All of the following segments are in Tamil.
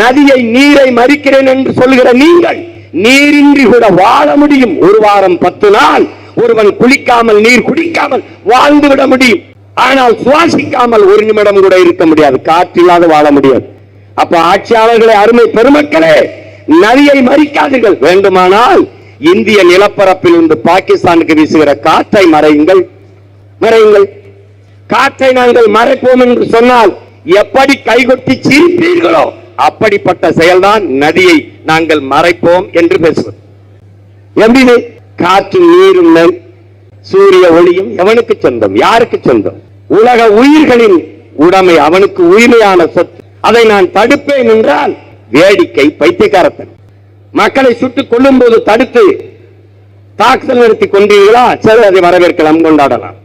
நதியை நீரை மறிக்கிறேன் என்று சொல்லுகிற நீங்கள் நீரின்றி கூட வாழ முடியும். ஒரு வாரம் பத்து நாள் ஒருவன் குளிக்காமல் நீர் குடிக்காமல் வாழ்ந்து விட முடியும். ஆனால் சுவாசிக்காமல் ஒரு நிமிடம் கூட இருக்க முடியாது. காற்றில்லாத வாழ முடியாது. அப்ப ஆட்சியாளர்களே அருமை பெருமக்களே நதியை மறிக்காதீர்கள். வேண்டுமானால் இந்திய நிலப்பரப்பில் இருந்து பாகிஸ்தானுக்கு வீசுகிற காற்றை மறையுங்கள். மறையுங்கள். காற்றை நாங்கள் மறைப்போம் என்று சொன்னால் எப்படி கைகொட்டி சிரிப்பீர்களோ? அப்படிப்பட்ட செயல்தான் நதியை நாங்கள் மறைப்போம் என்று பேசுவது. எப்படி காற்று நீரும் சூரிய ஒளியும் எவனுக்கு சொந்தம்? யாருக்கு சொந்தம்? உலக உயிர்களின் உடைமை அவனுக்கு உரிமையான சொத்து. அதை நான் தடுப்பேன் என்றால் வேடிக்கை பைத்தியக்காரத்தன். மக்களை சுட்டுக் கொள்ளும் போது தடுத்து தாக்குதல் நிறுத்தி கொண்டீர்களா? சரி அதை வரவேற்கலாம் கொண்டாடலாம்.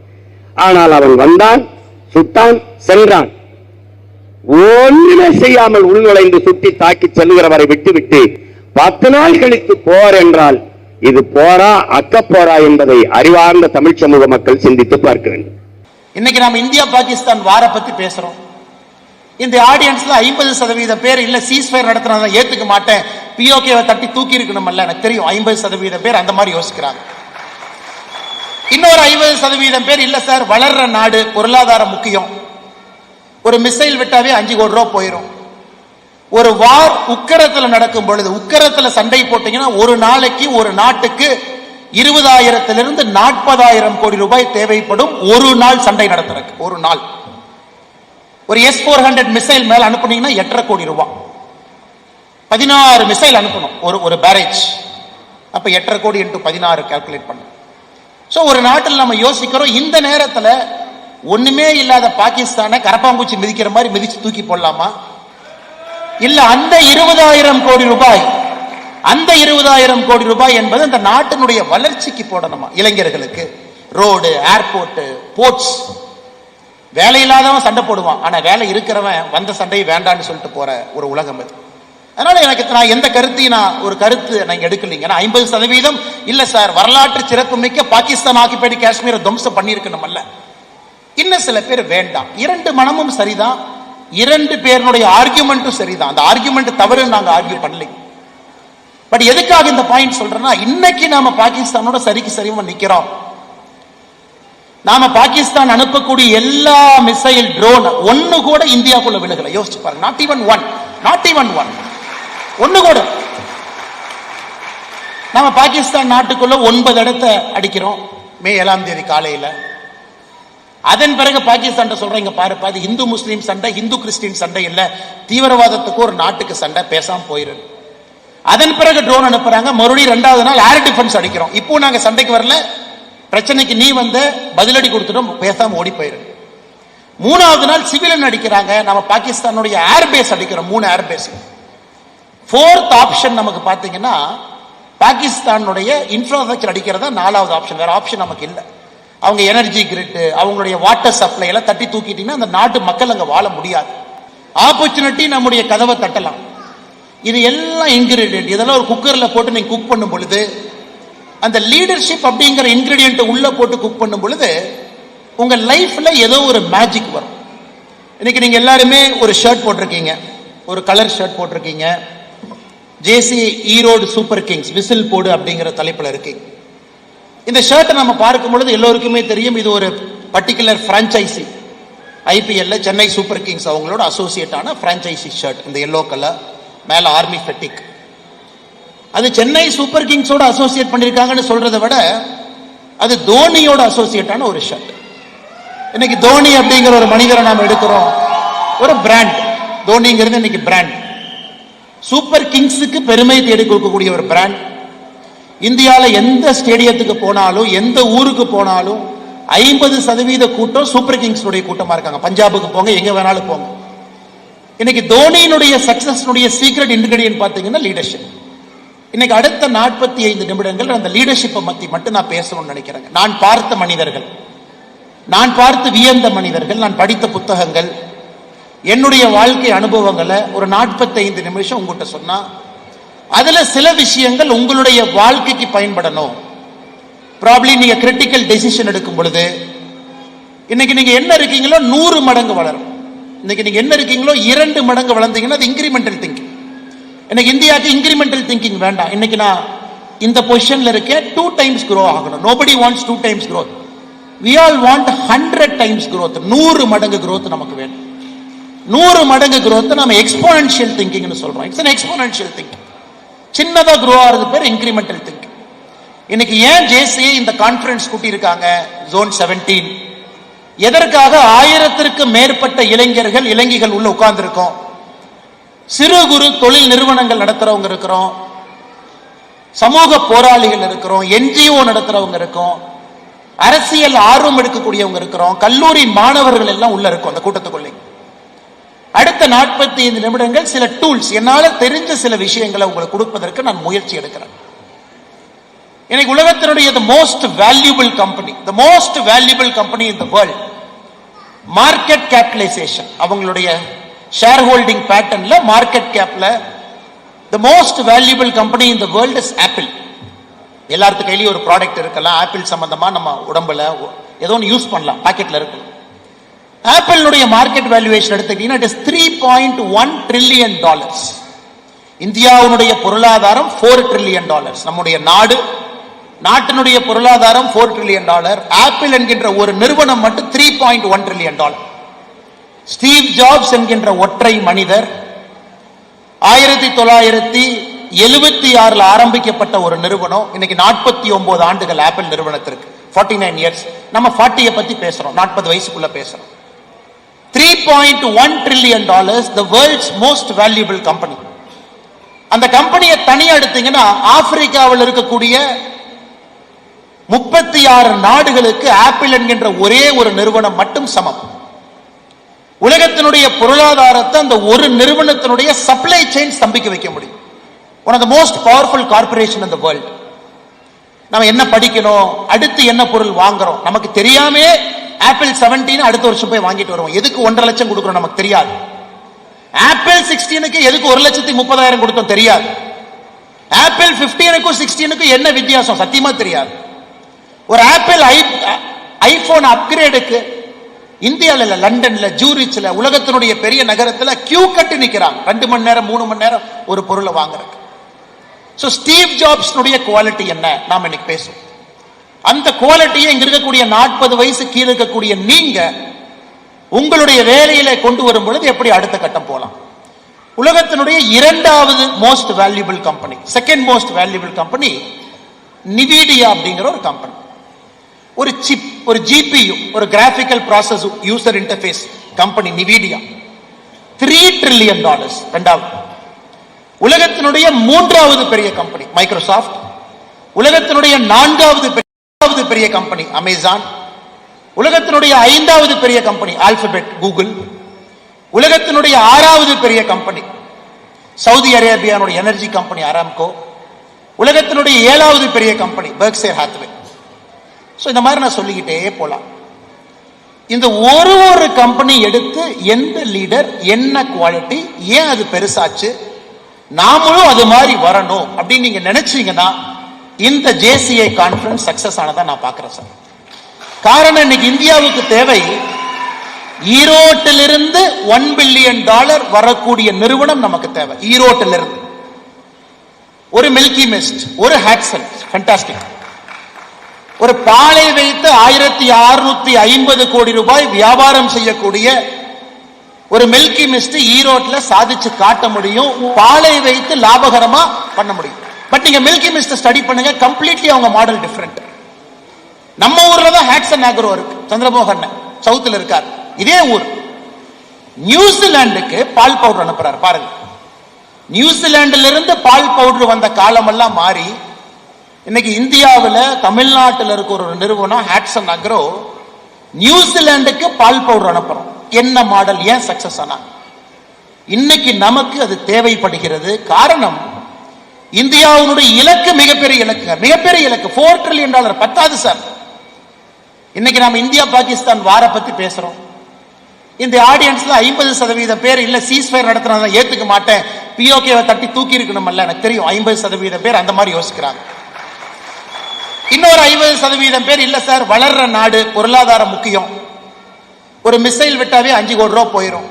ஆனால் அவன் வந்தான் சுட்டான் சென்றான். ஒன்றுமே செய்யாமல் உள்நுழைந்து சுட்டி தாக்கி செல்லுகிறவரை விட்டுவிட்டு பத்து நாள் கழித்து போர் என்றால் இது போரா அக்க போரா என்பதை அறிவார்ந்த தமிழ் சமூக மக்கள் சிந்தித்து பார்க்க வேண்டும். இன்னைக்கு நம்ம இந்தியா பாகிஸ்தான் வார பத்தி பேசுறோம். இந்த ஆடியன்ஸ்ல ஐம்பது சதவீதம் பேர் இல்ல சீஸ்ஃபயர் நடத்துறத ஏத்துக்க மாட்டேன். பிஓகேவை தட்டி தூக்கி இருக்கணும்ல எனக்கு தெரியும். ஐம்பது சதவீதம் பேர் அந்த மாதிரி யோசிக்கிறாங்க. இன்னொரு ஐம்பது சதவீதம் பேர் இல்ல சார் வளர்ற நாடு பொருளாதாரம் முக்கியம். ஒரு மிசைல் விட்டாவே அஞ்சு கோடி ரூபா போயிடும் ஒரு வார் உக்கரத்தில் நடக்கும் பொழுது உக்கரத்தில் சண்டை போட்டீங்கன்னா ஒரு நாளைக்கு ஒரு நாட்டுக்கு இருபதாயிரத்திலிருந்து நாற்பதாயிரம் கோடி ரூபாய் தேவைப்படும் ஒரு நாள் சண்டை நடத்துறதுக்கு. ஒரு நாள். ஒரு எஸ் போர் ஹண்ட்ரட் மிசைல் மேல அனுப்புனீங்கன்னா எட்டரை கோடி ரூபாய் பதினாறு மிசைல் அனுப்பணும். ஒரு ஒரு பேரேஜ் அப்ப எட்டரை கோடி இன்ட்டு பதினாறு கால்குலேட் பண்ணு ஸோ ஒரு நாட்டில் நம்ம யோசிக்கிறோம் இந்த நேரத்தில் ஒண்ணுமே இல்லாத பாகிஸ்தானை கரப்பாம்பூச்சி மிதிக்கிற மாதிரி மிதிச்சு தூக்கி போடலாமா? இல்ல அந்த இருபதாயிரம் கோடி ரூபாய் அந்த இருபதாயிரம் கோடி ரூபாய் என்பது அந்த நாட்டினுடைய வளர்ச்சிக்கு போடணுமா இளைஞர்களுக்கு? ரோடு ஏர்போர்ட் போர்ட்ஸ் வேலை இல்லாதவன் சண்டை போடுவான். ஆனா வேலை இருக்கிறவன் வந்த சண்டையை வேண்டான்னு சொல்லிட்டு போற ஒரு உலகம் அது. அதனால எனக்கு நான் எந்த கருத்தையும் நான் ஒரு கருத்து நான் எடுக்கலைங்க. நான் ஐம்பது சதவீதம் இல்ல சார் வரலாற்று சிறப்பு மிக்க பாகிஸ்தான் ஆக்கிப்படி காஷ்மீரை துவம்சம் பண்ணியிருக்கணும் அல்ல இன்னும் சில பேர் வேண்டாம். இரண்டு மனமும் சரிதான். இரண்டு பேருடைய ஆர்கியூமெண்ட்டும் சரிதான். அந்த ஆர்கியூமெண்ட் தவறு நாங்கள் ஆர்கியூ பண்ணலை. பட் எதுக்காக இந்த பாயிண்ட் சொல்றேன்னா இன்னைக்கு நாம பாகிஸ்தானோட சரிக்கு சரிவா நிக்கிறோம். நாம பாகிஸ்தான் அனுப்பக்கூடிய எல்லா மிசைல் ட்ரோன் ஒன்னு கூட இந்தியாக்குள்ள விழுகல. யோசிச்சு பாருங்க. Not even one not even one ஒன்னு கூட. நாம பாகிஸ்தான் நாட்டுக்குள்ள ஒன்பது இடத்த அடிக்கிறோம். மே ஏழாம் தேதி காலையில். அதன் பிறகு பாகிஸ்தான் சொல்றீங்க பாரு பாருப்பா அது இந்து முஸ்லீம் சண்டை இந்து கிறிஸ்டின் சண்டை இல்ல. தீவிரவாதத்துக்கு ஒரு நாட்டுக்கு சண்டை பேசாம போயிருக்கு அதன் பிறகு ட்ரோன் அனுப்புறாங்க. மறுபடியும் ரெண்டாவது நாள் ஏர் டிஃபென்ஸ் அடிக்கிறோம். இப்போ நாங்க சண்டைக்கு வரல. பிரச்சனைக்கு நீ வந்து பதிலடி கொடுத்துட்டோம். பேசாம ஓடி போயிரு. மூணாவது நாள் சிவிலன் அடிக்கிறாங்க. நம்ம பாகிஸ்தானுடைய ஏர் பேஸ் அடிக்கிறோம். மூணு ஏர் பேஸ் ஃபோர்த் ஆப்ஷன் நமக்கு பார்த்தீங்கன்னா பாகிஸ்தானுடைய இன்ஃப்ராஸ்ட்ரக்சர் அடிக்கிறதா நாலாவது ஆப்ஷன் வேற ஆப்ஷன் நமக்கு இல்லை. அவங்க எனர்ஜி கிரிட்டு அவங்களுடைய வாட்டர் சப்ளை எல்லாம் தட்டி தூக்கிட்டீங்கன்னா அந்த நாட்டு மக்கள் அங்கே வாழ முடியாது. ஆப்பர்ச்சுனிட்டி நம்முடைய கதவை தட்டலாம். இது எல்லாம் இன்கிரீடியன்ட் இதெல்லாம் ஒரு குக்கரில் போட்டு நீங்க குக் பண்ணும் பொழுது அந்த லீடர்ஷிப் அப்படிங்கிற இன்கிரீடியன்ட் உள்ள போட்டு குக் பண்ணும் பொழுது உங்க லைஃப்ல ஏதோ ஒரு மேஜிக் வரும். இன்னைக்கு நீங்க எல்லாருமே ஒரு ஷர்ட் போட்டிருக்கீங்க. ஒரு கலர் ஷர்ட் போட்டிருக்கீங்க. JC Erode Super Kings whistle போடு அப்படிங்கிற தலைப்பில் இருக்கீங்க. இந்த ஷர்ட்டை நம்ம பார்க்கும் பொழுது எல்லோருக்குமே தெரியும் இது ஒரு பர்டிகுலர் பிரான்ச்சைசி ஐபிஎல்ல சென்னை சூப்பர் கிங்ஸ் அவங்களோட அசோசியேட் ஆன ஷர்ட் இந்த எல்லோ கலர் மேல ஆர்மி ஃபெட்டிக் அது சென்னை சூப்பர் கிங்ஸோட அசோசியேட் பண்ணியிருக்காங்கன்னு சொல்றதை விட அது தோனியோட அசோசியேட் ஆன ஒரு ஷர்ட் இன்னைக்கு தோனி அப்படிங்கிற ஒரு மனிதரை நாம் எடுக்கிறோம். ஒரு பிராண்ட் தோனிங்கிறது இன்னைக்கு பிராண்ட் சூப்பர் கிங்ஸுக்கு பெருமை தேடி கொடுக்கக்கூடிய ஒரு பிராண்ட் இந்தியாவில் எந்த ஸ்டேடியத்துக்கு போனாலும் எந்த ஊருக்கு போனாலும் ஐம்பது சதவீத கூட்டம் சூப்பர் கிங்ஸுடைய கூட்டமாக இருக்காங்க. பஞ்சாபுக்கு போங்க எங்கே வேணாலும் போங்க. இன்னைக்கு தோனியினுடைய சக்சஸ்னுடைய சீக்ரெட் இன்கிரீடியன்ட் பார்த்தீங்கன்னா லீடர்ஷிப் இன்னைக்கு அடுத்த நாற்பத்தி ஐந்து நிமிடங்கள் அந்த லீடர்ஷிப்பை பற்றி மட்டும் நான் பேசணும்னு நினைக்கிறேங்க. நான் பார்த்த மனிதர்கள் நான் பார்த்து வியந்த மனிதர்கள் நான் படித்த புத்தகங்கள் என்னுடைய வாழ்க்கை அனுபவங்களை ஒரு நாற்பத்தைந்து நிமிஷம் உங்ககிட்ட சொன்னால் அதுல சில விஷயங்கள் உங்களுடைய வாழ்க்கைக்கு பயன்படணும். ப்ராப்ளி நீங்க கிரிட்டிக்கல் டெசிஷன் எடுக்கும் பொழுது இன்னைக்கு நீங்க என்ன இருக்கீங்களோ நூறு மடங்கு வளரும். இன்னைக்கு நீங்க என்ன இருக்கீங்களோ இரண்டு மடங்கு வளர்ந்தீங்கன்னா அது இன்கிரிமெண்டல் திங்கிங் எனக்கு இந்தியாவுக்கு இன்கிரிமெண்டல் திங்கிங் வேண்டாம். இன்னைக்கு நான் இந்த பொசிஷன்ல இருக்கேன் டூ டைம்ஸ் க்ரோ ஆகணும். Nobody wants two times growth we all want hundred times growth நூறு மடங்கு க்ரோத் நமக்கு வேணும். நூறு மடங்கு க்ரோத் நம்ம எக்ஸ்போனன்ஷியல் திங்கிங்னு சொல்றோம். இட்ஸ் அன் எக்ஸ்போனன்ஷியல் திங்கிங் சின்னதா grow ஆகிறது பேர் இன்கிரிமெண்டல் திங்க் இன்னைக்கு ஏன் ஜேசியை இந்த கான்ஃபரன்ஸ் கூட்டியிருக்காங்க? ஜோன் 17 எதற்காக ஆயிரத்திற்கு மேற்பட்ட இளைஞர்கள் இளைஞர்கள் உள்ள உட்கார்ந்துருக்கோம்? சிறு குறு தொழில் நிறுவனங்கள் நடத்துறவங்க இருக்கிறோம். சமூக போராளிகள் இருக்கிறோம். என்ஜிஓ நடத்துறவங்க இருக்கோம். அரசியல் ஆர்வம் எடுக்கக்கூடியவங்க இருக்கிறோம். கல்லூரி மாணவர்கள் எல்லாம் உள்ள இருக்கும் அந்த கூட்டத்துக்குள்ளே அடுத்த நாற்பத்தி ஐந்து நிமிடங்கள் சில டூல்ஸ் என்னால தெரிஞ்ச சில விஷயங்களை உங்களுக்கு கொடுப்பதற்கு நான் முயற்சி எடுக்கிறேன். இன்னைக்கு உலகத்தினுடைய the most valuable company the most valuable company in the world market capitalisation அவங்களுடைய ஷேர் ஹோல்டிங் பேட்டர்ன்ல மார்க்கெட் கேப்ல the most valuable company in the world is Apple எல்லாத்து கையிலயும் ஒரு ப்ராடக்ட் இருக்கலாம். ஆப்பிள் சம்பந்தமா நம்ம உடம்புல ஏதோ ஒன்று யூஸ் பண்ணலாம். பாக்கெட்ல இருக்கலாம். ஆப்பிளுடைய மார்க்கெட் வேல்யூவேஷன் எடுத்துக்கிட்டீங்கன்னா it is three point one trillion dollars இந்தியாவுடைய பொருளாதாரம் ஃபோர் ட்ரில்லியன் டாலர்ஸ் நம்முடைய நாடு நாட்டினுடைய பொருளாதாரம் ஃபோர் ட்ரில்லியன் டாலர் ஆப்பிள் என்கின்ற ஒரு நிறுவனம் மட்டும் three point one trillion dollar Steve Jobs என்கின்ற ஒற்றை மனிதர் ஆயிரத்தி தொள்ளாயிரத்தி எழுபத்தி ஆறுல ஆரம்பிக்கப்பட்ட ஒரு நிறுவனம். இன்னைக்கு நாற்பத்தி ஒன்பது ஆண்டுகள் ஆப்பிள் நிறுவனத்திற்கு. 49 நைன் இயர்ஸ் நம்ம ஃபார்ட்டியை பத்தி பேசுறோம். நாற்பது வயசுக்குள்ள பேசுறோம். Three point one trillion dollars the world's most valuable company அந்த கம்பெனியை தனியா எடுத்தீங்கன்னா ஆப்பிரிக்காவில் இருக்கக்கூடிய முப்பத்தி ஆறு நாடுகளுக்கு ஆப்பிள் என்கின்ற ஒரே ஒரு நிறுவனம் மட்டும் சமம். உலகத்தினுடைய பொருளாதாரத்தை அந்த ஒரு நிறுவனத்தினுடைய சப்ளை செயின் ஸ்தம்பிக்க வைக்க முடியும். One of the most powerful corporation இந்த the வேர்ல்ட் நம்ம என்ன படிக்கணும்? அடுத்து என்ன பொருள் வாங்குறோம்? நமக்கு தெரியாமே ஆப்பிள் 17 அடுத்த வருஷம் போய் வாங்கிட்டு வருவோம். எதுக்கு ஒன்றரை லட்சம் கொடுக்குறோம் நமக்கு தெரியாது. ஆப்பிள் சிக்ஸ்டீனுக்கு எதுக்கு ஒரு லட்சத்தி முப்பதாயிரம் கொடுத்தோம் தெரியாது. ஆப்பிள் 15க்கும் சிக்ஸ்டீனுக்கும் என்ன வித்தியாசம்? சத்தியமா தெரியாது. ஒரு ஆப்பிள் ஐ ஐபோன் அப்கிரேடுக்கு இந்தியாவில் இல்ல லண்டன்ல ஜூரிச்ல உலகத்தினுடைய பெரிய நகரத்துல கியூ கட்டி நிக்கிறாங்க ரெண்டு மணி நேரம் மூணு மணி நேரம் ஒரு பொருளை வாங்குறதுக்கு. ஸோ ஸ்டீவ் ஜாப்ஸ்னுடைய குவாலிட்டி என்ன? நாம் இன்னைக்கு பேசுவோம். அந்த குவாலிட்டியை இங்க இருக்கக்கூடிய நாற்பது வயசு கீழே இருக்கக்கூடிய நீங்க உங்களுடைய வேலையில கொண்டு வரும் பொழுது எப்படி அடுத்த கட்டம் போலாம்? உலகத்தினுடைய இரண்டாவது most valuable company second most valuable company Nvidia அப்படிங்கிற ஒரு கம்பெனி ஒரு சிப் ஒரு ஜிபியு ஒரு graphical process user interface company Nvidia three trillion dollars ரெண்டாவது. உலகத்தினுடைய மூன்றாவது பெரிய கம்பெனி மைக்ரோசாஃப்ட் உலகத்தினுடைய நான்காவது பெரிய பெரிய கம்பெனி அமேசான் உலகத்தினுடைய ஐந்தாவது பெரிய கம்பெனி ஆல்பபெட் கூகுள் உலகத்தினுடைய ஆறாவது பெரிய கம்பெனி சவுதி அரேபியானுடைய எனர்ஜி கம்பெனி அராம்கோ உலகத்தினுடைய ஏழாவது பெரிய கம்பெனி பெர்க்சேர் ஹாத்வே ஸோ இந்த மாதிரி நான் சொல்லிக்கிட்டே போலாம். இந்த ஒரு ஒரு கம்பெனி எடுத்து எந்த லீடர் என்ன குவாலிட்டி ஏன் அது பெருசாச்சு நாமளும் அது மாதிரி வரணும் அப்படின்னு நீங்க நினைச்சீங்கன்னா இந்த ஜேசிஐ கான்ஃபரன்ஸ் சக்சஸ் ஆனதா நான் பார்க்கிறேன் சார். காரணம் இன்னைக்கு இந்தியாவுக்கு தேவை ஈரோட்டிலிருந்து ஒன் பில்லியன் டாலர் வரக்கூடிய நிறுவனம் நமக்கு தேவை. ஈரோட்டிலிருந்து. ஒரு மில்கி மிஸ்ட் ஒரு ஹேட்சன் ஃபண்டாஸ்டிக் ஒரு பாலை வைத்து ஆயிரத்தி அறுநூத்தி ஐம்பது கோடி ரூபாய் வியாபாரம் செய்யக்கூடிய ஒரு மில்கி மிஸ்ட் ஈரோட்ல சாதிச்சு காட்ட முடியும் பாலை வைத்து லாபகரமா பண்ண முடியும். பட் நீங்க மில்கி மிஸ்ட் ஸ்டடி பண்ணுங்க கம்ப்ளீட்லி அவங்க மாடல் டிஃப்ரெண்ட் நம்ம ஊர்ல தான் ஹேட்சன் ஆக்ரோ இருக்கு. சந்திரமோகன் சவுத்துல இருக்கார். இதே ஊர். நியூசிலாந்துக்கு பால் பவுடர் அனுப்புறாரு பாருங்க. நியூசிலாந்துல இருந்து பால் பவுடர் வந்த காலமெல்லாம் மாறி இன்னைக்கு இந்தியாவில் தமிழ்நாட்டில் இருக்க ஒரு நிறுவனம் ஹேட்சன் அக்ரோ நியூசிலாந்துக்கு பால் பவுடர் அனுப்புறோம். என்ன மாடல் ஏன் சக்சஸ் ஆனா? இன்னைக்கு நமக்கு அது தேவைப்படுகிறது. காரணம் இந்தியாவினுடைய இலக்கு மிகப்பெரிய இலக்குங்க மிகப்பெரிய இலக்கு. போர் ட்ரில்லியன் டாலர் பத்தாது சார் இன்னைக்கு நாம இந்தியா பாகிஸ்தான் வார பத்தி பேசுறோம். இந்த ஆடியன்ஸ்ல ஐம்பது சதவீதம் பேர் இல்ல சீஸ்ஃபயர் நடத்துறத ஏத்துக்க மாட்டேன். பிஓகேவை தட்டி தூக்கி இருக்கணும்ல எனக்கு தெரியும் ஐம்பது சதவீதம் பேர் அந்த மாதிரி யோசிக்கிறாங்க. இன்னொரு ஐம்பது சதவீதம் பேர் இல்ல சார் வளர்ற நாடு பொருளாதாரம் முக்கியம். ஒரு மிசைல் விட்டாவே அஞ்சு கோடி ரூபா போயிடும்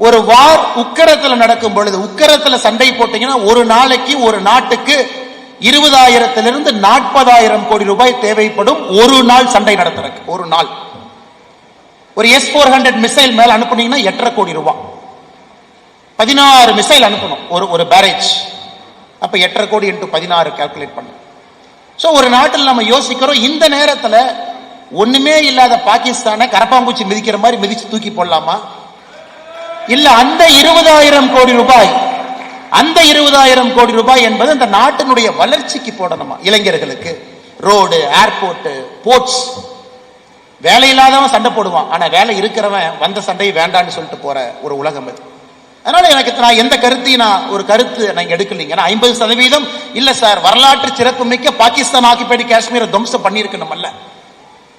ஒரு வார் உக்கரத்தில் நடக்கும் பொழுது உக்கரத்தில் சண்டை போட்டீங்கன்னா ஒரு நாளைக்கு ஒரு நாட்டுக்கு இருபதாயிரத்திலிருந்து நாற்பதாயிரம் கோடி ரூபாய் தேவைப்படும் ஒரு நாள் சண்டை நடத்துறதுக்கு. ஒரு நாள். ஒரு எஸ் போர் ஹண்ட்ரட் மிசைல் மேல அனுப்புனீங்கன்னா எட்டரை கோடி ரூபாய் பதினாறு மிசைல் அனுப்பணும். ஒரு ஒரு பேரேஜ் அப்ப எட்டரை கோடி இன்ட்டு பதினாறு கால்குலேட் பண்ணு. ஸோ ஒரு நாட்டில் நம்ம யோசிக்கிறோம் இந்த நேரத்தில் ஒண்ணுமே இல்லாத பாகிஸ்தானை கரப்பாம்பூச்சி மிதிக்கிற மாதிரி மிதிச்சு தூக்கி போடலாமா? இல்ல அந்த இருபதாயிரம் கோடி ரூபாய் அந்த இருபதாயிரம் கோடி ரூபாய் என்பது அந்த நாட்டினுடைய வளர்ச்சிக்கு போடணுமா? இளைஞர்களுக்கு. Road airport ports. வேலை இல்லாதவன் சண்டை போடுவான். ஆனா வேலை இருக்கிறவன் வந்த சண்டையை வேண்டான்னு சொல்லிட்டு போற ஒரு உலகம் அது. அதனால எனக்கு நான் எந்த கருத்தையும் நான் ஒரு கருத்து நான் எடுக்கலைங்க. நான் ஐம்பது சதவீதம் இல்ல சார் வரலாற்று சிறப்பு மிக்க பாகிஸ்தான் ஆக்கிப்படி காஷ்மீரை துவம்சம் பண்ணியிருக்கணும் அல்ல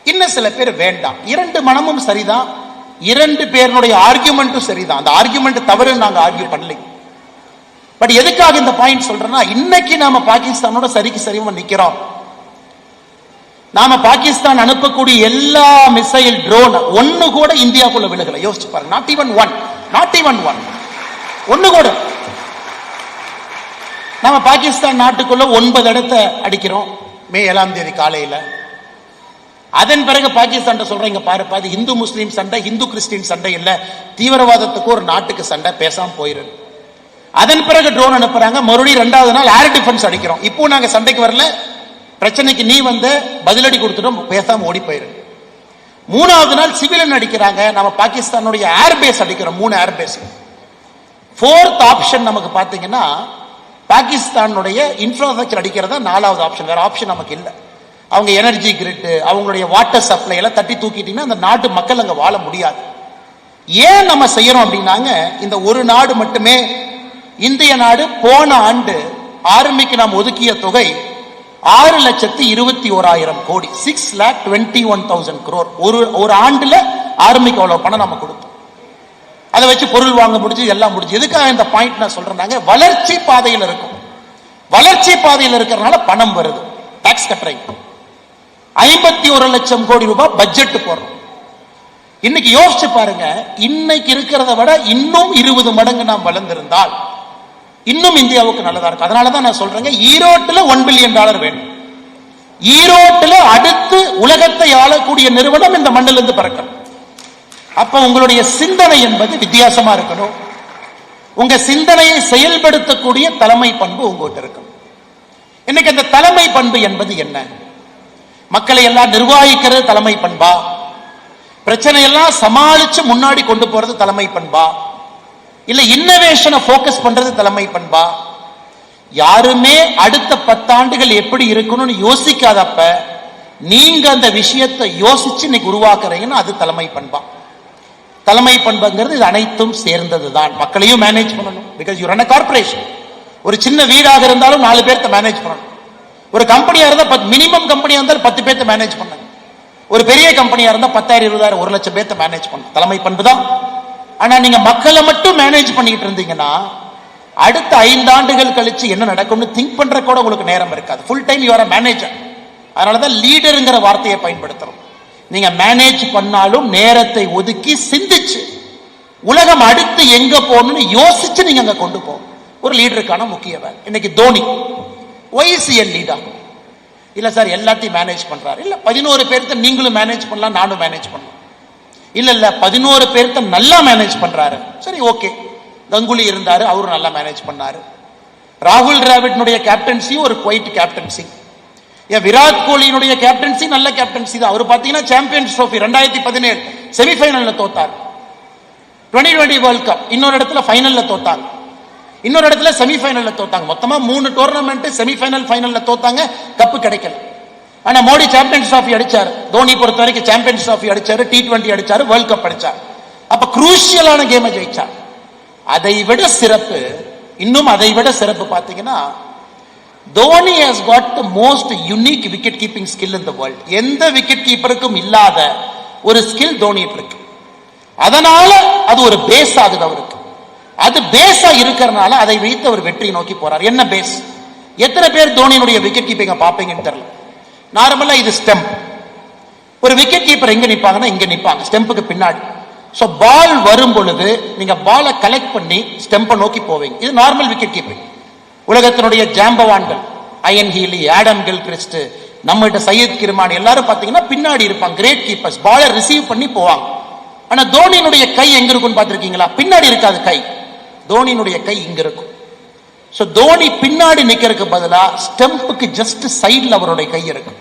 இன்னும் சில பேர் வேண்டாம். இரண்டு மனமும் சரிதான். இரண்டு பேருடைய ஆர்கியூமெண்ட்டும் சரிதான். அந்த ஆர்கியூமெண்ட் தவறு நாங்கள் ஆர்கியூ பண்ணலை. பட் எதுக்காக இந்த பாயிண்ட் சொல்றேன்னா இன்னைக்கு நாம பாகிஸ்தானோட சரிக்கு சரிவா நிக்கிறோம். நாம பாகிஸ்தான் அனுப்பக்கூடிய எல்லா மிசைல் ட்ரோன் ஒன்னு கூட இந்தியாக்குள்ள விழுகல. யோசிச்சு பாருங்க. Not even one not even one ஒன்னு கூட. நாம பாகிஸ்தான் நாட்டுக்குள்ள ஒன்பது இடத்த அடிக்கிறோம். மே ஏழாம் தேதி காலையில். அதன் பிறகு பாகிஸ்தான் சொல்றீங்க பாரு பாருப்பா அது இந்து முஸ்லீம் சண்டை இந்து கிறிஸ்டின் சண்டை இல்ல. தீவிரவாதத்துக்கு ஒரு நாட்டுக்கு சண்டை பேசாம போயிரு. அதன் பிறகு ட்ரோன் அனுப்புறாங்க. மறுபடியும் ரெண்டாவது நாள் ஏர் டிஃபென்ஸ் அடிக்கிறோம். இப்போ நாங்க சண்டைக்கு வரல. பிரச்சனைக்கு நீ வந்து பதிலடி கொடுத்துட்டோம். பேசாம ஓடி போயிரு. மூணாவது நாள் சிவிலன் அடிக்கிறாங்க. நம்ம பாகிஸ்தானுடைய ஏர் பேஸ் அடிக்கிறோம். மூணு ஏர் பேஸ் ஃபோர்த் ஆப்ஷன் நமக்கு பாத்தீங்கன்னா பாகிஸ்தானுடைய இன்ஃப்ராஸ்ட்ரக்சர் அடிக்கிறதா நாலாவது ஆப்ஷன் வேற ஆப்ஷன் நமக்கு இல்லை. அவங்க எனர்ஜி கிரிட்டு அவங்களுடைய வாட்டர் சப்ளை எல்லாம் தட்டி தூக்கிட்டீங்கன்னா அந்த நாட்டு மக்கள் அங்கே வாழ முடியாது. ஏன் நம்ம செய்யறோம் அப்படின்னாங்க இந்த ஒரு நாடு மட்டுமே இந்திய நாடு போன ஆண்டு ஆர்மிக்கு நாம் ஒதுக்கிய தொகை ஆறு லட்சத்தி இருபத்தி ஓராயிரம் கோடி six lakh twenty one thousand crore ஒரு ஒரு ஆண்டுல ஆர்மிக்கு அவ்வளவு பணம் நம்ம கொடுத்தோம். அதை வச்சு பொருள் வாங்க முடிஞ்சு எல்லாம் முடிஞ்சு. எதுக்காக இந்த பாயிண்ட் நான் சொல்றேன்னாங்க வளர்ச்சி பாதையில் இருக்கும். வளர்ச்சி பாதையில் இருக்கிறதுனால பணம் வருது. டாக்ஸ் கட்டுறீங்க ஐம்பத்தி ஒரு லட்சம் கோடி ரூபாய் பட்ஜெட் போடுறோம். இன்னைக்கு யோசிச்சு பாருங்க இன்னைக்கு இருக்கிறத விட இன்னும் இருபது மடங்கு நாம் வளர்ந்திருந்தால் இன்னும் இந்தியாவுக்கு நல்லதா இருக்கும். அதனாலதான் நான் சொல்றேங்க ஈரோட்டில் ஒன் பில்லியன் டாலர் வேணும். ஈரோட்டில் அடுத்து உலகத்தை ஆளக்கூடிய நிறுவனம் இந்த மண்ணிலிருந்து பிறக்கணும் அப்ப உங்களுடைய சிந்தனை என்பது வித்தியாசமா இருக்கணும். உங்க சிந்தனையை செயல்படுத்தக்கூடிய தலைமை பண்பு உங்ககிட்ட இருக்கணும் இன்னைக்கு அந்த தலைமை பண்பு என்பது என்ன? மக்களை எல்லாம் நிர்வகிக்கிறது தலைமை பண்பா. பிரச்சனை எல்லாம் சமாளிச்சு முன்னாடி கொண்டு போறது தலைமை பண்பா. இல்ல இன்னோவேஷனை போக்கஸ் பண்றது தலைமை பண்பா. யாருமே அடுத்த பத்தாண்டுகள் எப்படி இருக்கணும்னு யோசிக்காதப்ப நீங்க அந்த விஷயத்தை யோசிச்சு இன்னைக்கு உருவாக்குறீங்கன்னா அது தலைமை பண்பா. தலைமை பண்புங்கிறது இது அனைத்தும் சேர்ந்தது தான் மக்களையும் மேனேஜ் பண்ணணும். பிகாஸ் யூ ரன் கார்பரேஷன் ஒரு சின்ன வீடாக இருந்தாலும் நாலு பேர்த்த மேனேஜ் பண்ணணும். ஒரு கம்பெனியா இருந்தா பத் மினிமம் கம்பெனியா இருந்தால் பத்து பேர்த்த மேனேஜ் பண்ணுங்க ஒரு பெரிய கம்பெனியா இருந்தா பத்தாயிரம் இருபதாயிரம் ஒரு லட்சம் பேர்த்த மேனேஜ் பண்ண தலைமை பண்பு தான். ஆனா நீங்க மக்களை மட்டும் மேனேஜ் பண்ணிட்டு இருந்தீங்கன்னா அடுத்த ஐந்து ஆண்டுகள் கழிச்சு என்ன நடக்கும்னு திங்க் பண்ற கூட உங்களுக்கு நேரம் இருக்காது. ஃபுல் டைம் யூஆர் மேனேஜர் அதனாலதான் லீடருங்கிற வார்த்தையை பயன்படுத்துறோம். நீங்க மேனேஜ் பண்ணாலும் நேரத்தை ஒதுக்கி சிந்திச்சு உலகம் அடுத்து எங்க போகணும்னு யோசிச்சு நீங்க அங்க கொண்டு போகும் ஒரு லீடருக்கான முக்கிய வேலை. இன்னைக்கு தோனி. ஒய்சிஎல்இ தான். இல்ல சார் எல்லாத்தையும் மேனேஜ் பண்றாரு. இல்ல பதினோரு பேர்த்த நீங்களும் மேனேஜ் பண்ணலாம் நானும் மேனேஜ் பண்ணலாம். இல்ல இல்ல பதினோரு பேர்த்த நல்லா மேனேஜ் பண்றாரு. சரி ஓகே கங்குலி இருந்தாரு அவரும் நல்லா மேனேஜ் பண்ணாரு. ராகுல் டிராவிட்னுடைய கேப்டன்சி ஒரு குவைட் கேப்டன்சி ஏன் விராட் கோலியினுடைய கேப்டன்சி நல்ல கேப்டன்சி தான். அவர் பார்த்தீங்கன்னா சாம்பியன்ஸ் ட்ரோஃபி ரெண்டாயிரத்தி பதினேழு செமிஃபைனல்ல தோத்தார். டுவெண்ட்டி டுவெண்ட்டி வேர்ல்ட் கப் இன்னொரு இடத்துல ஃபைனல்ல தோத்தாங்க இன்னொரு இடத்துல செமிஃபைனல்ல தோத்தாங்க. மொத்தமா மூணு டோர்னமெண்ட் செமிஃபைனல் ஃபைனல்ல தோத்தாங்க. கப்பு கிடைக்கல. ஆனா மோடி சாம்பியன்ஸ் ட்ராஃபி அடிச்சாரு. தோனி பொறுத்த வரைக்கும் சாம்பியன்ஸ் ட்ராஃபி அடிச்சாரு டி டுவெண்ட்டி அடிச்சாரு வேர்ல்ட் கப் அடிச்சார். அப்ப குரூஷியலான கேமை ஜெயிச்சார் அதை விட சிறப்பு இன்னும் அதை விட சிறப்பு பார்த்தீங்கன்னா Dhoni has got the most unique wicket keeping skill in the world எந்த விக்கெட் கீப்பருக்கும் இல்லாத ஒரு ஸ்கில் தோனிட்டு இருக்கு அதனால அது ஒரு பேஸ் ஆகுது அவருக்கு. அது பேஸா இருக்கிறனால அதை வைத்து அவர் வெற்றியை நோக்கி போறார். என்ன பேஸ் எத்தனை பேர் தோனியினுடைய விக்கெட் கீப்பிங்க பாப்பீங்கன்னு தெரியல. நார்மலா இது ஸ்டெம்ப் ஒரு விக்கெட் கீப்பர் எங்க நிப்பாங்கன்னா இங்க நிப்பாங்க ஸ்டெம்புக்கு பின்னாடி. ஸோ பால் வரும் பொழுது நீங்க பாலை கலெக்ட் பண்ணி ஸ்டெம்பை நோக்கி போவீங்க. இது நார்மல் விக்கெட் கீப்பிங் உலகத்தினுடைய ஜாம்பவான்கள் Ian Healy Adam Gilchrist நம்மகிட்ட சையத் கிருமான் எல்லாரும் பாத்தீங்கன்னா பின்னாடி இருப்பாங்க. கிரேட் கீப்பர்ஸ் பாலை ரிசீவ் பண்ணி போவாங்க. ஆனா தோனியினுடைய கை எங்க இருக்கும்னு பார்த்துருக்கீங்களா? பின்னாடி இருக்காது கை. தோனியினுடைய கை இங்க இருக்கும். ஸோ தோனி பின்னாடி நிற்கிறதுக்கு பதிலாக ஸ்டெம்புக்கு ஜஸ்ட் சைடில் அவருடைய கை இருக்கும்.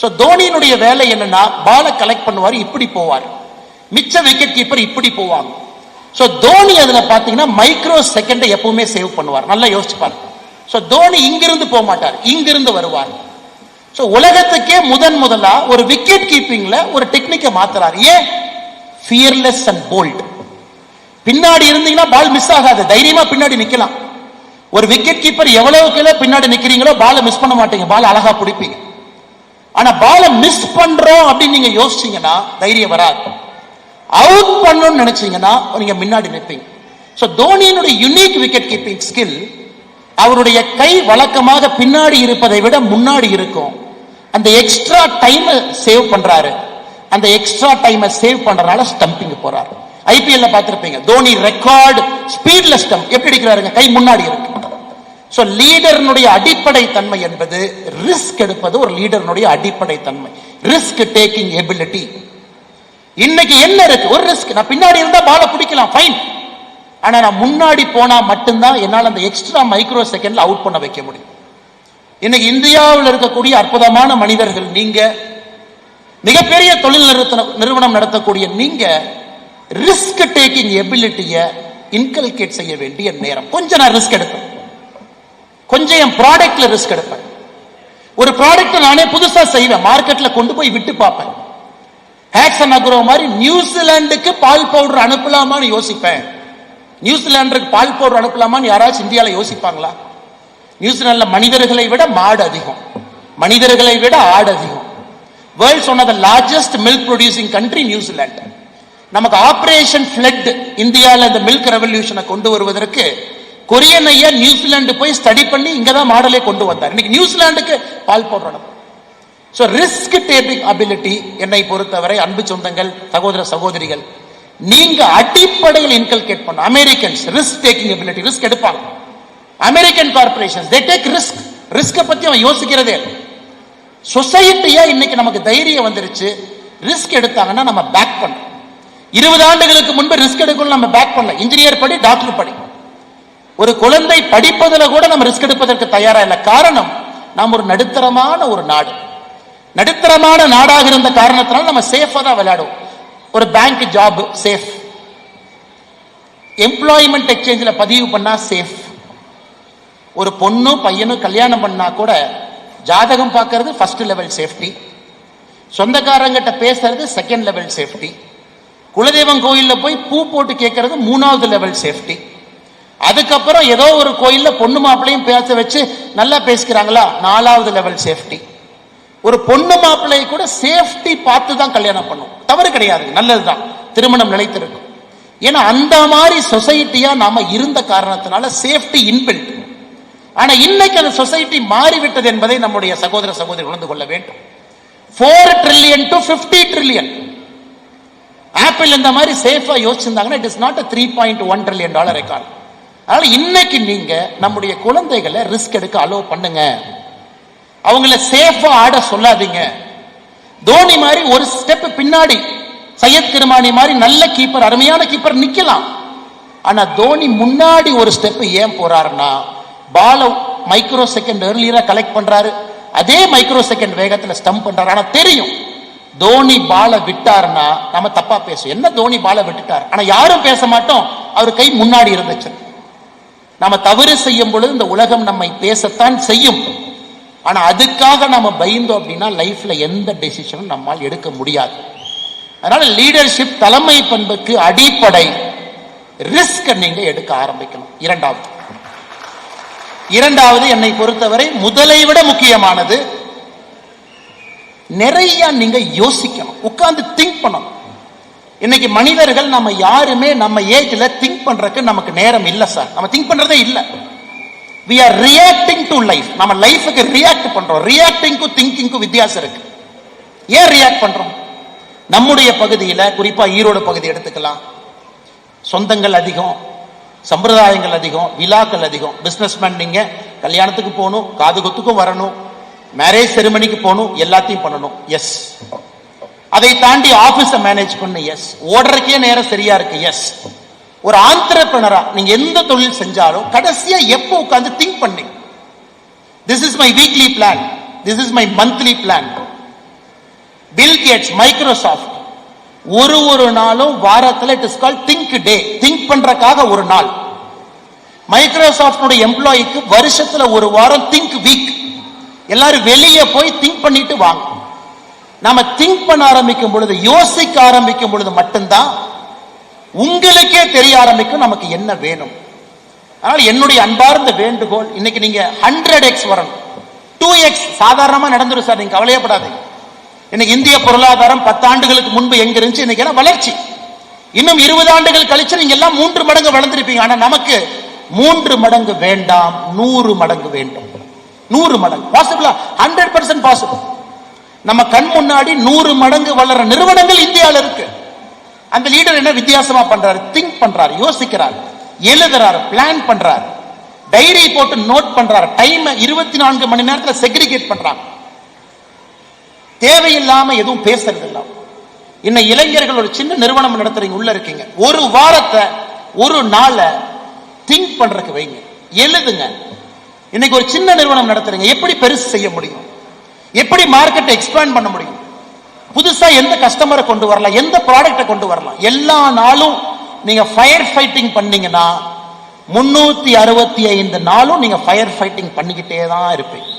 ஸோ தோனியினுடைய வேலை என்னன்னா பாலை கலெக்ட் பண்ணுவார் இப்படி போவார். மிச்ச விக்கெட் கீப்பர் இப்படி போவாங்க. ஸோ தோனி அதில் பார்த்தீங்கன்னா மைக்ரோ செகண்டை எப்பவுமே சேவ் பண்ணுவார். நல்லா யோசிச்சுப்பார் ஸோ தோனி இங்கிருந்து போக மாட்டார். இங்கிருந்து வருவார். ஸோ உலகத்துக்கே முதன் முதலா ஒரு விக்கெட் கீப்பிங்ல ஒரு டெக்னிக்கை மாத்துறாரு. ஏன்? ஃபியர்லெஸ் அண்ட் போல்ட் பின்னாடி இருந்தீங்கன்னா பால் மிஸ் ஆகாது. தைரியமா பின்னாடி நிக்கலாம். ஒரு விக்கெட் கீப்பர் எவ்வளவுக்கு பின்னாடி நிக்கிறீங்களோ பாலை மிஸ் பண்ண மாட்டீங்க. பால் அழகா பிடிப்பீங்க. ஆனா பாலை மிஸ் பண்றோம் அப்படின்னு நீங்க யோசிச்சீங்கன்னா தைரியம் வராது. அவுட் பண்ணணும்னு நினைச்சீங்கன்னா நீங்க முன்னாடி நிற்பீங்க சோ தோனியினுடைய யுனிக் விக்கெட் கீப்பிங் ஸ்கில் அவருடைய கை வழக்கமாக பின்னாடி இருப்பதை விட முன்னாடி இருக்கும். அந்த எக்ஸ்ட்ரா டைம் சேவ் பண்றாரு. அந்த எக்ஸ்ட்ரா டைமை சேவ் பண்றதுனால ஸ்டம்பிங் போறாரு. ஐபிஎல்ல பார்த்திருப்பீங்க. தோனி ரெக்கார்டு ஸ்பீட்ல ஸ்டம்ப் எப்படி அடிக்கிறாருங்க? கை முன்னாடி இருக்கு. ஸோ லீடர்னுடைய அடிப்படை தன்மை என்பது ரிஸ்க் எடுப்பது ஒரு லீடர்னுடைய அடிப்படை தன்மை. ரிஸ்க் டேக்கிங் எபிலிட்டி இன்னைக்கு என்ன இருக்கு? ஒரு ரிஸ்க் நான் பின்னாடி இருந்தா பால பிடிக்கலாம் ஃபைன் ஆனா நான் முன்னாடி போனா மட்டும்தான் என்னால் அந்த எக்ஸ்ட்ரா மைக்ரோ செகண்ட்ல அவுட் பண்ண வைக்க முடியும். இன்னைக்கு இந்தியாவில் இருக்கக்கூடிய அற்புதமான மனிதர்கள் நீங்க மிகப்பெரிய தொழில் நிறுவன நிறுவனம் நடத்தக்கூடிய நீங்க ரிஸ்க் டேக்கிங் எபிலிட்டியை இன்கல்கேட் செய்ய வேண்டிய நேரம். கொஞ்சம் நான் ரிஸ்க் எடுப்பேன். கொஞ்சம் என் ப்ராடக்ட்ல ரிஸ்க் எடுப்பேன். ஒரு ப்ராடக்ட் நானே புதுசா செய்வேன். மார்க்கெட்ல கொண்டு போய் விட்டு பார்ப்பேன். ஹேக்ஸன் அக்ரோ மாதிரி நியூசிலாந்துக்கு பால் பவுடர் அனுப்பலாமான்னு யோசிப்பேன். நியூசிலாந்துக்கு பால் பவுடர் அனுப்பலாமான்னு யாராச்சும் இந்தியாவில் யோசிப்பாங்களா? நியூசிலாந்துல மனிதர்களை விட மாடு அதிகம். மனிதர்களை விட ஆடு அதிகம். World's one of the largest milk producing country New Zealand நமக்கு ஆபரேஷன் ஃபிளட் இந்தியாவில் இந்த மில்க் ரெவல்யூஷனை கொண்டு வருவதற்கு கொரியன் ஐயா நியூசிலாந்து போய் ஸ்டடி பண்ணி இங்க தான் மாடலே கொண்டு வந்தார். இன்னைக்கு நியூசிலாந்துக்கு பால் போடுறோம் ஸோ ரிஸ்க் டேக்கிங் அபிலிட்டி என்னை பொறுத்தவரை அன்பு சொந்தங்கள் சகோதர சகோதரிகள் நீங்க அடிப்படையில் இன்கல்கேட் பண்ண Americans risk taking ability risk எடுப்பாங்க. American corporation they take risk risk பத்தி அவன் யோசிக்கிறதே சொசைட்டியா இன்னைக்கு நமக்கு தைரியம் வந்துருச்சு? ரிஸ்க் எடுத்தாங்கன்னா நம்ம பேக் பண்றோம் இருபது ஆண்டுகளுக்கு முன்பு ரிஸ்க் எடுக்கணும் நம்ம பேக் பண்ணல. இன்ஜினியர் படி டாக்டர் படி. ஒரு குழந்தை படிப்பதில் கூட நம்ம ரிஸ்க் எடுப்பதற்கு தயாரா இல்லை. காரணம் நாம் ஒரு நடுத்தரமான ஒரு நாடு. நடுத்தரமான நாடாக இருந்த காரணத்தினால நம்ம சேஃபா தான் விளையாடுவோம். ஒரு பேங்க் ஜாப் சேஃப் எம்ப்ளாய்மெண்ட் எக்ஸ்சேஞ்சில் பதிவு பண்ணா சேஃப் ஒரு பொண்ணும் பையனும் கல்யாணம் பண்ணா கூட ஜாதகம் பார்க்கறது ஃபர்ஸ்ட் லெவல் சேஃப்டி சொந்தக்காரங்கிட்ட பேசுறது செகண்ட் லெவல் சேஃப்டி குலதெய்வம் கோயிலில் போய் பூ போட்டு கேட்கறது மூணாவது லெவல் சேஃப்டி அதுக்கப்புறம் ஏதோ ஒரு கோயில்ல பொண்ணு மாப்பிளையும் பேச வச்சு நல்லா பேசிக்கிறாங்களா? நாலாவது லெவல் சேஃப்டி ஒரு பொண்ணு மாப்பிள்ளையை கூட சேஃப்டி பார்த்து தான் கல்யாணம் பண்ணும். தவறு கிடையாது நல்லது தான் திருமணம் நிலைத்திருக்கும். ஏன்னா அந்த மாதிரி சொசைட்டியா நாம இருந்த காரணத்தினால சேஃப்டி இன்பில்ட் ஆனா இன்னைக்கு அந்த சொசைட்டி மாறிவிட்டது என்பதை நம்முடைய சகோதர சகோதரி உணர்ந்து கொள்ள வேண்டும். Four trillion to fifty trillion Apple இந்த மாதிரி சேஃபா யோசிச்சிருந்தாங்கன்னா it is not three point one trillion dollar record அதனால இன்னைக்கு நீங்க நம்முடைய குழந்தைகளை ரிஸ்க் எடுக்க அலோவ் பண்ணுங்க. அவங்கள சேஃபா ஆட சொல்லாதீங்க. தோனி மாதிரி ஒரு ஸ்டெப் பின்னாடி சையத் கிருமானி மாதிரி நல்ல கீப்பர் அருமையான கீப்பர் நிக்கலாம். ஆனா தோனி முன்னாடி ஒரு ஸ்டெப் ஏன் போறாருன்னா பால மைக்ரோ செகண்ட் ஏர்லியரா கலெக்ட் பண்றாரு. அதே மைக்ரோ செகண்ட் வேகத்துல ஸ்டம்ப் பண்றாரு. ஆனா தெரியும். தோனி பால விட்டாருன்னா நம்ம தப்பா பேசுவோம். என்ன தோனி பால விட்டுட்டார்? ஆனா யாரும் பேச மாட்டோம். அவர் கை முன்னாடி இருந்துச்சு. நாம தவறு செய்யும் பொழுது இந்த உலகம் நம்மை பேசத்தான் செய்யும். ஆனா அதுக்காக நம்ம பயந்தோம் அப்படின்னா லைஃப்ல எந்த டெசிஷனும் நம்மால் எடுக்க முடியாது. அதனால லீடர்ஷிப் தலைமை பண்புக்கு அடிப்படை. ரிஸ்க் நீங்க எடுக்க ஆரம்பிக்கணும். இரண்டாவது. இரண்டாவது என்னை பொறுத்தவரை முதலை விட முக்கியமானது நிறைய நீங்க யோசிக்கணும் உட்கார்ந்து திங்க் பண்ணணும். இன்னைக்கு மனிதர்கள் நம்ம யாருமே நம்ம ஏஜ்ல திங்க் பண்றதுக்கு நமக்கு நேரம் இல்லை சார் நம்ம திங்க் பண்றதே இல்லை. We are reacting to life நம்ம லைஃபுக்கு ரியாக்ட் பண்றோம். ரியாக்டிங்க்கும் திங்கிங்க்கும் வித்தியாசம் இருக்கு. ஏன் ரியாக்ட் பண்றோம்? நம்முடைய பகுதியில் குறிப்பா ஈரோடு பகுதி எடுத்துக்கலாம். சொந்தங்கள் அதிகம் சம்பிரதாயங்கள் அதிகம் விழாக்கள் அதிகம். பிஸ்னஸ்மேன் நீங்க கல்யாணத்துக்கு போகணும் காது குத்துக்கும் வரணும். மேரேஜ் செரிமனிக்கு போகணும் எல்லாத்தையும் பண்ணணும். எஸ் அதை தாண்டி ஆபீஸ மேனேஜ் பண்ணு எஸ் ஓடுறக்கே நேரம் சரியா இருக்கு எஸ் ஒரு ஆந்திரப்பினரா நீங்க எந்த தொழில் செஞ்சாலும் கடைசியா எப்போ உட்காந்து திங்க் பண்ணி. This is my weekly plan this is my monthly plan Bill Gates Microsoft ஒரு ஒரு நாளும் வாரத்தில் it is call think day think பண்றதுக்காக ஒரு நாள். மைக்ரோசாஃப்டோட எம்ப்ளாயிக்கு வருஷத்துல ஒரு வாரம் திங்க் வீக் எல்லாரும் வெளியே போய் திங்க் பண்ணிட்டு வாங்க. நாம திங்க் பண்ண ஆரம்பிக்கும் பொழுது யோசிக்க ஆரம்பிக்கும் பொழுது மட்டும்தான் உங்களுக்கே தெரிய ஆரம்பிக்கும் நமக்கு என்ன வேணும். அதனால என்னுடைய அன்பார்ந்த வேண்டுகோள் இன்னைக்கு நீங்க ஹண்ட்ரட் எக்ஸ் வரணும். டூ எக்ஸ் சாதாரணமா நடந்துரும் சார் நீங்க கவலையப்படாதீங்க. இன்னைக்கு இந்திய பொருளாதாரம் பத்தாண்டுகளுக்கு முன்பு எங்க இருந்துச்சு? இன்னைக்கு எல்லாம் வளர்ச்சி. இன்னும் இருபது ஆண்டுகள் கழிச்சு நீங்க எல்லாம் மூன்று மடங்கு வளர்ந்துருப்பீங்க. ஆனா நமக்கு மூன்று மடங்கு வேண்டாம் நூறு மடங்கு வேண்டும். நூறு மடங்கு. பாசிபிளா ஹண்ட்ரட் பர்சன்ட் பாசிபிள் நம்ம கண் முன்னாடி நூறு மடங்கு வளர நிறுவனங்கள் இந்தியாவில் இருக்கு. அந்த லீடர் என்ன வித்தியாசமா பண்றாரு? திங்க் பண்றாரு யோசிக்கிறார் எழுதுறாரு பிளான் பண்றாரு. டைரி போட்டு நோட் பண்றாரு. டைம் இருபத்தி நான்கு மணி நேரத்துல செக்ரிகேட் பண்றாங்க. தேவையில்லாம எதுவும் பேசுறது இல்ல. இன்னும் இளைஞர்கள் ஒரு சின்ன நிறுவனம் நடத்துறீங்க உள்ள இருக்கீங்க. ஒரு வாரத்தை ஒரு நாளை திங்க் பண்றதுக்கு வைங்க. எழுதுங்க. இன்னைக்கு ஒரு சின்ன நிறுவனம் நடத்துறீங்க. எப்படி பெருசு செய்ய முடியும்? எப்படி மார்க்கெட்டை எக்ஸ்பேண்ட் பண்ண முடியும்? புதுசா எந்த கஸ்டமரை கொண்டு வரலாம்? எந்த ப்ராடக்ட்டை கொண்டு வரலாம்? எல்லா நாளும் நீங்க ஃபயர் ஃபைட்டிங் பண்ணீங்கன்னா முன்னூத்தி அறுபத்தி ஐந்து நாளும் நீங்க ஃபயர் ஃபைட்டிங் பண்ணிக்கிட்டே தான் இருப்பீங்க.